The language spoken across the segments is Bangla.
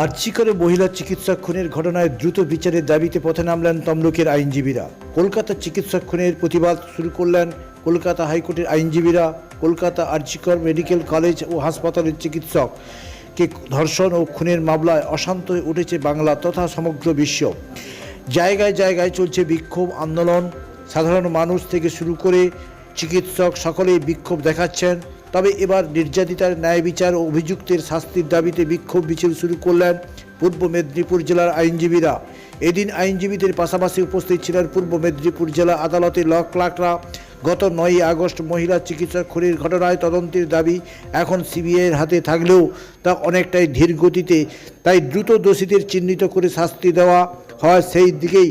আর্জি করে মহিলা চিকিৎসক খুনের ঘটনায় দ্রুত বিচারের দাবিতে পথে নামলেন তমলুকের আইনজীবীরা। কলকাতা চিকিৎসক খুনের প্রতিবাদ শুরু করলেন কলকাতা হাইকোর্টের আইনজীবীরা, কলকাতা আর্জিকর মেডিকেল কলেজ ও হাসপাতালের চিকিৎসক। কে ধর্ষণ ও খুনের মামলায় অশান্ত হয়ে উঠেছে বাংলা তথা সমগ্র বিশ্ব। জায়গায় জায়গায় চলছে বিক্ষোভ আন্দোলন। সাধারণ মানুষ থেকে শুরু করে চিকিৎসক সকলেই বিক্ষোভ দেখাচ্ছেন। তবে এবার নির্যাতিতার ন্যায় বিচার ও অভিযুক্তের শাস্তির দাবিতে বিক্ষোভ মিছিল শুরু করলেন পূর্ব মেদিনীপুর জেলার আইনজীবীরা। এদিন আইনজীবীদের পাশাপাশি উপস্থিত ছিলেন পূর্ব মেদিনীপুর জেলা আদালতে ল ক্লার্করা। গত নয়ই আগস্ট মহিলা চিকিৎসক খুনের ঘটনায় তদন্তের দাবি এখন সিবিআইয়ের হাতে থাকলেও তা অনেকটাই ধীর গতিতে তাই দ্রুত দোষীদের চিহ্নিত করে শাস্তি দেওয়া হয় সেই দিকেই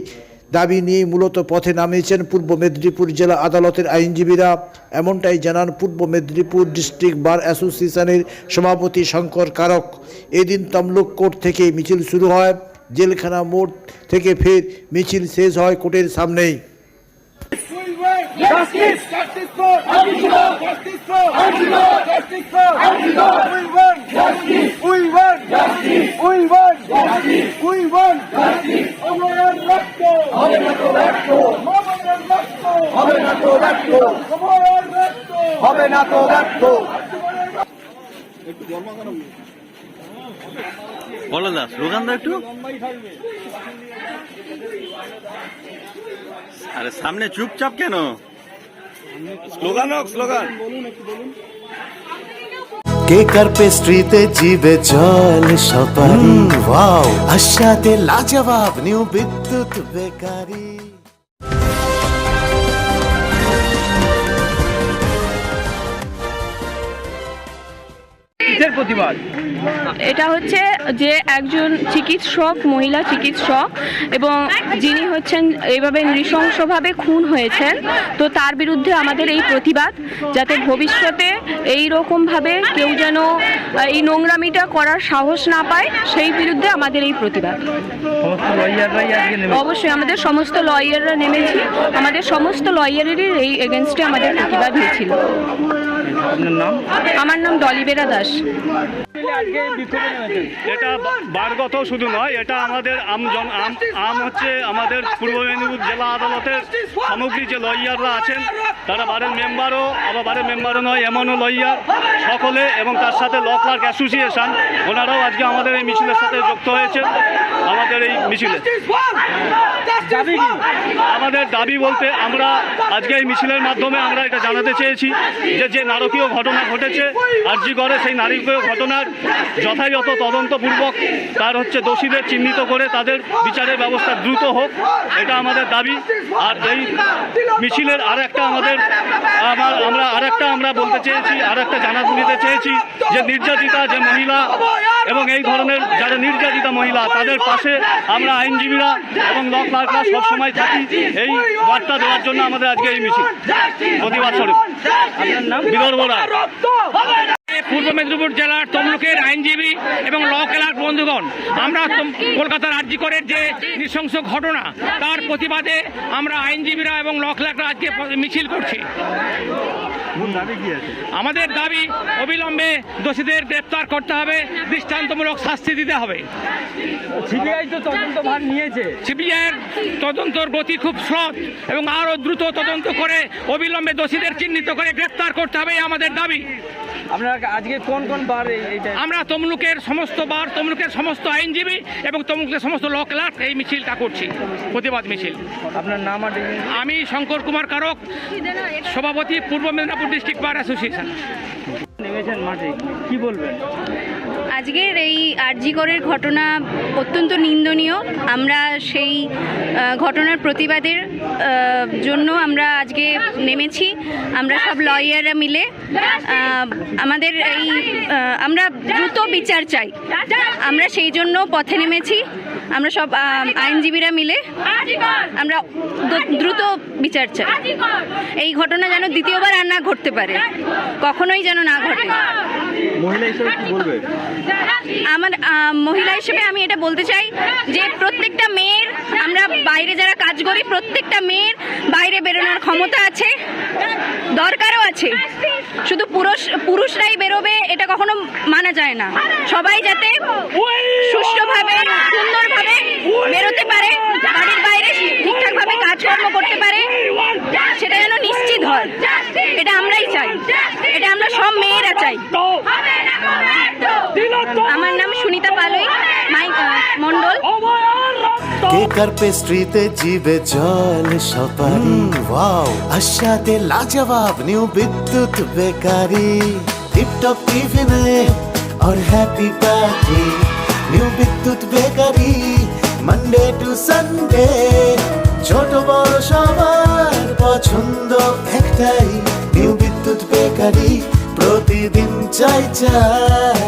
দাবি নিয়ে মূলত পথে নামিয়েছেন পূর্ব মেদিনীপুর জেলা আদালতের আইনজীবীরা এমনটাই জানান পূর্ব মেদিনীপুর ডিস্ট্রিক্ট বার অ্যাসোসিয়েশনের সভাপতি শঙ্কর কারক এদিন তমলুক কোর্ট থেকে মিছিল শুরু হয় জেলখানা মোড় থেকে ফের মিছিল শেষ হয় কোর্টের সামনেই! Justice! Justice for! Justice for! Justice for! We! Justice! We! Justice! We! Justice! We win! Justice! অমরের রক্ত হবে না তো রক্ত অমরের রক্ত হবে না তো রক্ত অমরের রক্ত না তো বলো দা স্লোগান দাও একটু। আরে সামনে চুপচাপ কেন? স্লোগান হোক স্লোগান। কেকার পেস্ট্রিতে জিবে জল সপারি ওয়াও। আশাতে লাজবাব নিউ বিদ্যুৎ বেকারি। কিসের প্রতিবাদ? এটা হচ্ছে যে একজন চিকিৎসক মহিলা চিকিৎসক এবং যিনি হচ্ছেন এইভাবে নৃশংসভাবে খুন হয়েছেন তো তার বিরুদ্ধে আমাদের এই প্রতিবাদ যাতে ভবিষ্যতে এই রকমভাবে কেউ যেন এই নোংরামিটা করার সাহস না পায় সেই বিরুদ্ধে আমাদের এই প্রতিবাদ। অবশ্যই আমাদের সমস্ত লয়াররা নেমেছি। আমাদের সমস্ত লয়ারেরই এই এগেনস্টে আমাদের প্রতিবাদ হয়েছিল। আপনার নাম? আমার নাম ডলিবেরা দাস। এটা বারগত শুধু নয় এটা আমাদের আম আম আম হচ্ছে আমাদের পূর্ব মেদিনীপুর জেলা আদালতের সামগ্রিক যে লয়াররা আছেন তারা বারের মেম্বারও আবার বারের মেম্বারও নয় এমনও লয়ার সকলে এবং তার সাথে ল ক্লার্ক অ্যাসোসিয়েশন ওনারাও আজকে আমাদের এই মিছিলের সাথে যুক্ত হয়েছে আমাদের এই মিছিলে। আমাদের দাবি বলতে আমরা আজকে এই মিছিলের মাধ্যমে আমরা এটা জানাতে চেয়েছি যে যে নারকীয় ঘটনা ঘটেছে। করে সেই নারকীয় ঘটনার যথাযথ তদন্তপূর্বক তার হচ্ছে দোষীদের চিহ্নিত করে তাদের বিচারের ব্যবস্থা দ্রুত হোক, এটা আমাদের দাবি। আর এই মিছিলের আর একটা আমাদের, আমার, আমরা আর একটা আমরা বলতে চেয়েছি আর একটা জানা দিতে চেয়েছি যে নির্যাতিতা যে মহিলা এবং এই ধরনের যারা নির্যাতিতা মহিলা, তাদের পাশে আমরা আইনজীবীরা এবং ল ক্লার্করা সবসময় থাকি। এই বার্তা দেওয়ার জন্য আমাদের আজকে এই মিছিল। প্রতিবাদ স্বরূপ। আপনার নাম পূর্ব মেদিনীপুর জেলার তমলুকের আইনজীবী এবং ল ক্লার্ক বন্ধুগণ আমরা কলকাতার কলকাতার আর্যিকরের যে নৃশংস ঘটনা তার প্রতিবাদে আমরা আইনজীবীরা এবং ল ক্লার্করা আজকে মিছিল করছি। আমাদের দাবি অবিলম্বে দোষীদের গ্রেপ্তার করতে হবে দৃষ্টান্তমূলক শাস্তি দিতে হবে। সিবিআই তো তদন্ত ভার নিয়েছে। সিবিআইয়ের তদন্তর গতি খুব স্লথ এবং আরও দ্রুত তদন্ত করে অবিলম্বে দোষীদের চিহ্নিত করে গ্রেপ্তার করতে হবে আমাদের দাবি। আপনারা আজকে কোন কোন বার এইটা আমরা তমলুকের সমস্ত বার তমলুকের সমস্ত আইনজীবী এবং তমলুকের সমস্ত ল ক্লাস এই মিছিলটা করছি প্রতিবাদ মিছিল। আপনার নাম আর আমি শঙ্কর কুমার কারক সভাপতি পূর্ব মেদিনীপুর ডিস্ট্রিক্ট বার অ্যাসোসিয়েশন নেমেছেন মাঠে কি বলবেন? আজকের এই আরজিকরের ঘটনা অত্যন্ত নিন্দনীয়। আমরা সেই ঘটনার প্রতিবাদের জন্য আমরা আজকে নেমেছি। আমরা সব লয়াররা মিলে আমাদের এই আমরা দ্রুত বিচার চাই। আমরা সেই জন্য পথে নেমেছি। আমরা সব আইনজীবীরা মিলে আমরা দ্রুত বিচার চাই। এই ঘটনা যেন দ্বিতীয়বার আর না ঘটতে পারে। কখনোই যেন না ঘটে। আমার মহিলা হিসেবে আমি এটা বলতে চাই যে প্রত্যেকটা মেয়ের, আমরা বাইরে যারা কাজ করি, প্রত্যেকটা মেয়ের বাইরে বেরোনোর ক্ষমতা আছে, দরকারও আছে। শুধু পুরুষ, পুরুষরাই বেরোবে, এটা কখনো মানা যায় না। সবাই যাতে সুষ্ঠু বেরোতে পারে বাড়ির বাইরে ঠিকঠাক ভাবে কাজকর্ম করতে পারে সেটা যেন নিশ্চিত হয় এটা আমরাই চাই এটা আমরা সব মেয়েরা চাই আমার নাম সুনিতা পালই মাই মন্ডল কেকার পেস্ট্রিতে জিবে জল সপারি ওয়াও আশাতে লাজবাব নিউ বিদ্যুৎ বেকারি টিপটপ টিফিনে और happy party new Bidyut bakery Monday to Sunday ছোট বড় সবার পছন্দ একটাই নিউ বিদ্যুৎ বেকারি প্রতিদিন চাই চাই